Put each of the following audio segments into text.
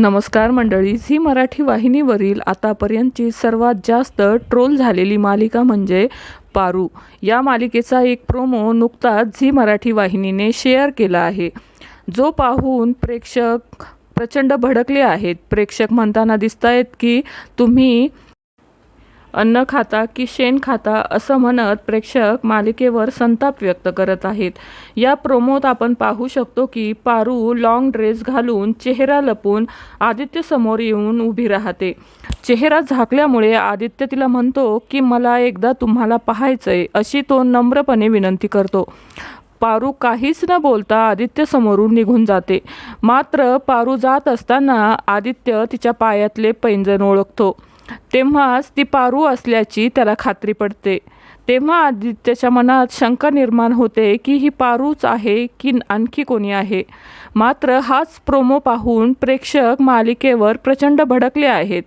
नमस्कार मंडळी झी मराठी वाहिनीवरील आतापर्यंतची सर्वात जास्त ट्रोल झालेली मालिका म्हणजे पारू. या मालिकेचा एक प्रोमो नुकताच झी मराठी वाहिनीने शेअर केला आहे. जो पाहून प्रेक्षक प्रचंड भडकले आहेत. प्रेक्षक म्हणताना दिसत आहेत की तुम्ही अन्न खाता की शेण खाता असं म्हणत प्रेक्षक मालिकेवर संताप व्यक्त करत आहेत. या प्रोमोत आपण पाहू शकतो की पारू लॉंग ड्रेस घालून चेहरा लपून आदित्य समोर येऊन उभी राहते. चेहरा झाकल्यामुळे आदित्य तिला म्हणतो की मला एकदा तुम्हाला पाहायचंय अशी तो नम्रपणे विनंती करतो. पारू काहीच न बोलता आदित्य समोरून निघून जाते. मात्र पारू जात असताना आदित्य तिच्या पायातले पैंजण ओळखतो. तेव्हाच ती पारू असल्याची त्याला खात्री पडते. तेव्हा आदित्यच्या मनात शंका निर्माण होते की ही पारूच आहे की आणखी कोणी आहे. मात्र हाच प्रोमो पाहून प्रेक्षक मालिकेवर प्रचंड भडकले आहेत.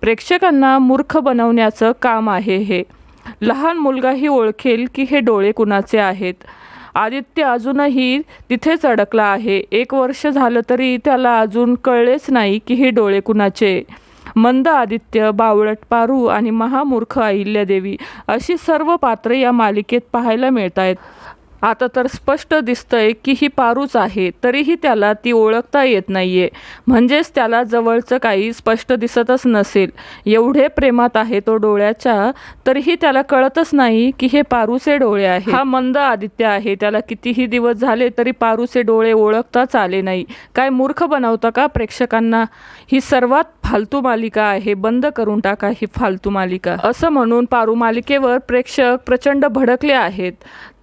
प्रेक्षकांना मूर्ख बनवण्याचं काम आहे हे. लहान मुलगाही ओळखेल की हे डोळे कुणाचे आहेत. आदित्य अजूनही तिथेच अडकला आहे. एक वर्ष झालं तरी त्याला अजून कळलेच नाही की हे डोळे कुणाचे. मंद आदित्य बावळट पारू आणि महामूर्ख अहिल्यादेवी अशी सर्व पात्रे या मालिकेत पाहायला मिळत आहेत आता तर स्पष्ट दिसतंय की ही पारूच आहे तरीही त्याला ती ओळखता येत नाहीये. म्हणजेच त्याला जवळचं काही स्पष्ट दिसतच नसेल. एवढे प्रेमात आहे तो डोळ्याच्या तरीही त्याला कळतच नाही की हे पारूचे डोळे आहे हा मंद आदित्य आहे त्याला कितीही दिवस झाले तरी पारूचे डोळे ओळखताच आले नाही. काय मूर्ख बनवतं का प्रेक्षकांना? ही सर्वात फालतू मालिका आहे बंद करून टाका ही फालतू मालिका. असं म्हणून पारू मालिकेवर प्रेक्षक प्रचंड भडकले आहेत.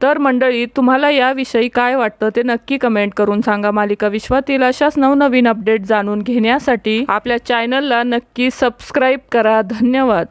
तर मंडळी तुम्हाला याविषयी काय वाटतं ते नक्की कमेंट करून सांगा. मालिका विश्वातील अशाच नवनवीन अपडेट जाणून घेण्यासाठी आपल्या चॅनलला नक्की सबस्क्राईब करा. धन्यवाद.